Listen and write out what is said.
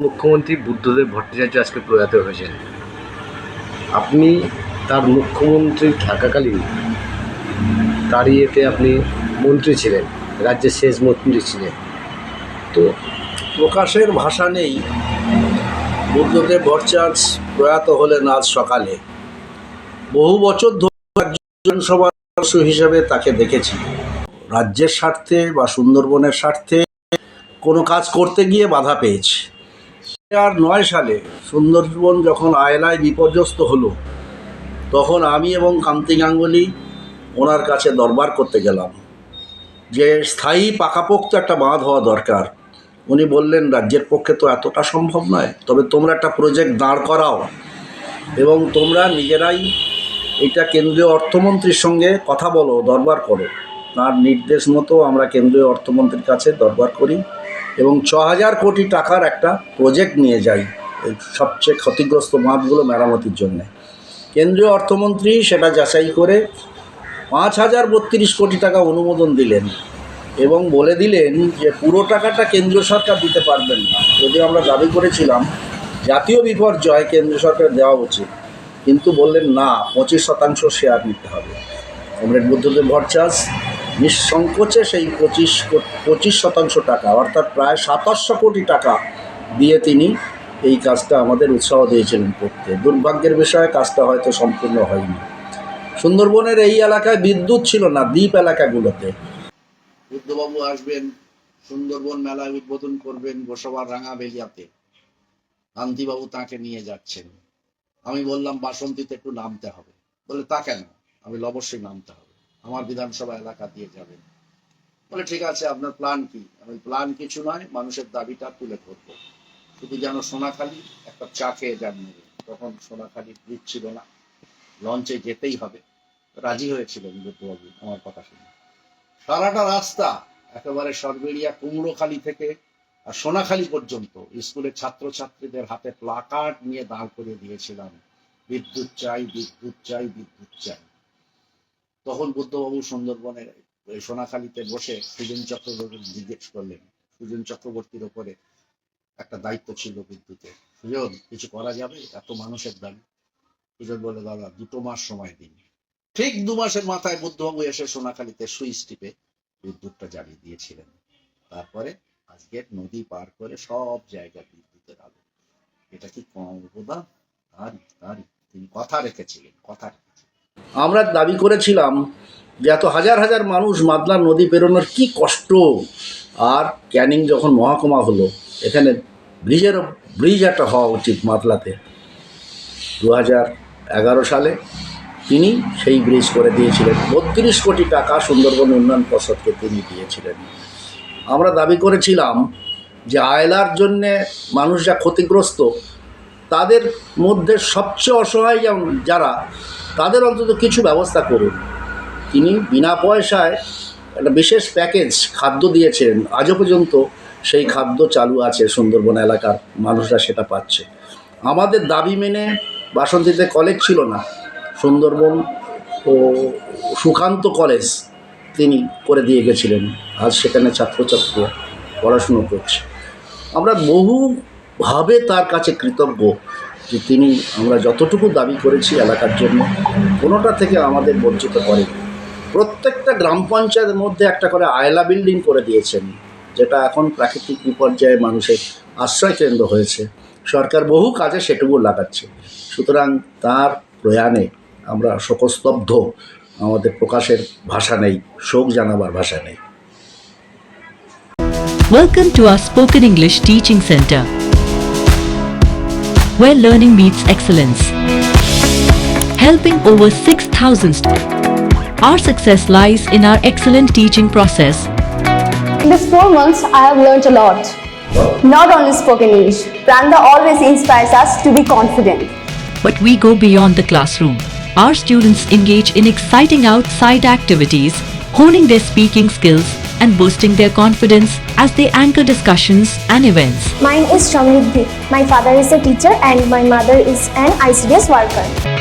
মুখ্যমন্ত্রী বুদ্ধদেব ভট্টাচার্য আজকে প্রয়াত হয়েছেন। আপনি তার মুখ্যমন্ত্রী থাকাকালীন তার ইয়েতে আপনি মন্ত্রী ছিলেন, রাজ্যের শেষ মন্ত্রী ছিলেন। তো প্রকাশের ভাষা নেই। বুদ্ধদেব ভট্টাচার্য প্রয়াত হলেন আজ সকালে। বহু বছর ধরে সদস্য হিসেবে তাকে দেখেছি। রাজ্যের স্বার্থে বা সুন্দরবনের স্বার্থে কোনো কাজ করতে গিয়ে বাধা পেয়েছে। আর নয় সালে সুন্দরবন যখন আয়লায় বিপর্যস্ত হলো, তখন আমি এবং কান্তি গাঙ্গুলি ওনার কাছে দরবার করতে গেলাম। যে স্থায়ী পাকাপোক্ত একটা বাঁধ হওয়া দরকার। উনি বললেন, রাজ্যের পক্ষে তো এতটা সম্ভব নয়। তবে তোমরা একটা প্রজেক্ট দাঁড় করাও এবং তোমরা নিজেরাই এটা কেন্দ্রীয় অর্থমন্ত্রীর সঙ্গে কথা বলো, দরবার করো। তার নির্দেশ মতো আমরা কেন্দ্রীয় অর্থমন্ত্রীর কাছে দরবার করি। এবং ছ হাজার কোটি টাকার একটা প্রজেক্ট নিয়ে যাই সবচেয়ে ক্ষতিগ্রস্ত বাঁধগুলো মেরামতির জন্যে। কেন্দ্রীয় অর্থমন্ত্রী সেটা যাচাই করে পাঁচ হাজার বত্রিশ কোটি টাকা অনুমোদন দিলেন এবং বলে দিলেন যে পুরো টাকাটা কেন্দ্রীয় সরকার দিতে পারবেন না। যদি আমরা দাবি করেছিলাম, জাতীয় বিপর্যয় কেন্দ্র সরকার দেওয়া উচিত, কিন্তু বললেন না, পঁচিশ শতাংশ শেয়ার নিতে হবে। কমরেড বুদ্ধদেব ভট্টাচার্য নিঃসংকোচে সেই পঁচিশ পঁচিশ শতাংশ টাকা, অর্থাৎ প্রায় সাতাশশো কোটি টাকা দিয়ে তিনি এই কাজটা আমাদের উৎসাহ দিয়েছিলেন করতে। দুর্ভাগ্যের বিষয়ে কাজটা হয়তো সম্পূর্ণ হয়নি। সুন্দরবনের এই এলাকায় বিদ্যুৎ ছিল না, দ্বীপ এলাকাগুলোতে। বুদ্ধবাবু আসবেন, সুন্দরবন মেলায় উদ্বোধন করবেন গোসবার রাঙাবেলিয়াতে কান্তিবাবু তাকে নিয়ে যাচ্ছেন। আমি বললাম, বাসন্তীতে একটু নামতে হবে। বলে, তা কেন? আমি অবশ্যই নামতে হবে। আমার বিধানসভা এলাকা দিয়ে যাবেন। বলে, ঠিক আছে, আপনার প্ল্যান কি? আমি প্ল্যান কিছু নয়, মানুষের দাবিটা তুলে ধরবো। শুধু যেন সোনাখালি একটা চা খেয়ে যান তখন সোনাখালি ব্রিজ ছিল না। লঞ্চে যেতেই হবে। রাজি হয়েছিলেন বুদ্ধবাবু আমার কথা শুনে। সারাটা রাস্তা একেবারে সরবেরিয়া কুমড়োখালি থেকে আর সোনাখালি পর্যন্ত। স্কুলের ছাত্রছাত্রীদের হাতে প্লাকার্ড নিয়ে দাঁড় করে দিয়েছিলাম। বিদ্যুৎ চাই বিদ্যুৎ চাই বিদ্যুৎ চাই। তখন বুদ্ধবাবু সুন্দরবনের সোনাখালীতে বসে সুজন চক্রবর্তী জিজ্ঞেস করলেন, সুজন চক্রবর্তীর ওপরে একটা দায়িত্ব ছিল বিদ্যুতের সুজন, কিছু করা যাবে? এত মানুষের দাবি। সুজন বলে দাদা, দুটো মাস সময় দিন। ঠিক দু মাসের মাথায় বুদ্ধবাবু এসে সোনাখালীতে সুইচ টিপে বিদ্যুৎটা জ্বালিয়ে দিয়েছিলেন। তারপরে আজকে নদী পার করে সব জায়গায় বিদ্যুতের আলো। এটা কি কম অবদান? তারই তিনি কথা রেখেছিলেন, কথা আমরা দাবি করেছিলাম যে এত হাজার হাজার মানুষ মাদলা নদী পেরোনোর কি কষ্ট। আর ক্যানিং যখন মহাকুমা হলো, এখানে ব্রিজের ব্রিজ একটা হওয়া উচিত মাদলাতে। দু এগারো সালে তিনি সেই ব্রিজ করে দিয়েছিলেন। বত্রিশ কোটি টাকা সুন্দরবন উন্নয়ন পর্ষদকে তিনি দিয়েছিলেন। আমরা দাবি করেছিলাম যে আয়লার জন্যে মানুষ যা ক্ষতিগ্রস্ত তাদের মধ্যে সবচেয়ে অসহায় যেমন যারা, তাদের অন্তত কিছু ব্যবস্থা করুন। তিনি বিনা পয়সায় একটা বিশেষ প্যাকেজ খাদ্য দিয়েছেন। আজও পর্যন্ত সেই খাদ্য চালু আছে সুন্দরবন এলাকার মানুষরা সেটা পাচ্ছে। আমাদের দাবি মেনে বাসন্তীতে কলেজ ছিল না। সুন্দরবন ও সুকান্ত কলেজ তিনি করে দিয়ে গেছিলেন। আজ সেখানে ছাত্রছাত্রীরা পড়াশুনো করছে। আমরা বহুভাবে তার কাছে কৃতজ্ঞ যে তিনি আমরা যতটুকু দাবি করেছি এলাকার জন্য কোনোটা থেকে আমাদের বঞ্চিত করেন প্রত্যেকটা গ্রাম পঞ্চায়েতের মধ্যে একটা করে আয়লা বিল্ডিং করে দিয়েছেন যেটা এখন প্রাকৃতিক বিপর্যয়ে মানুষের আশ্রয় কেন্দ্র হয়েছে। সরকার বহু কাজে সেটুকু লাগাচ্ছে। সুতরাং তার প্রয়াণে আমরা শোকস্তব্ধ। আমাদের প্রকাশের ভাষা নেই শোক জানাবার ভাষা নেই। Welcome to our Spoken English Teaching Center, where learning meets excellence. Helping over 6,000 students, Our success lies in our excellent teaching process. In these four months, I have learned a lot. Not only spoken English, Pranda always inspires us to be confident. But we go beyond the classroom. Our students engage in exciting outside activities, honing their speaking skills and boosting their confidence as they anchor discussions and events. Mine is Shamriddhi. My father is a teacher and my mother is an ICDS worker.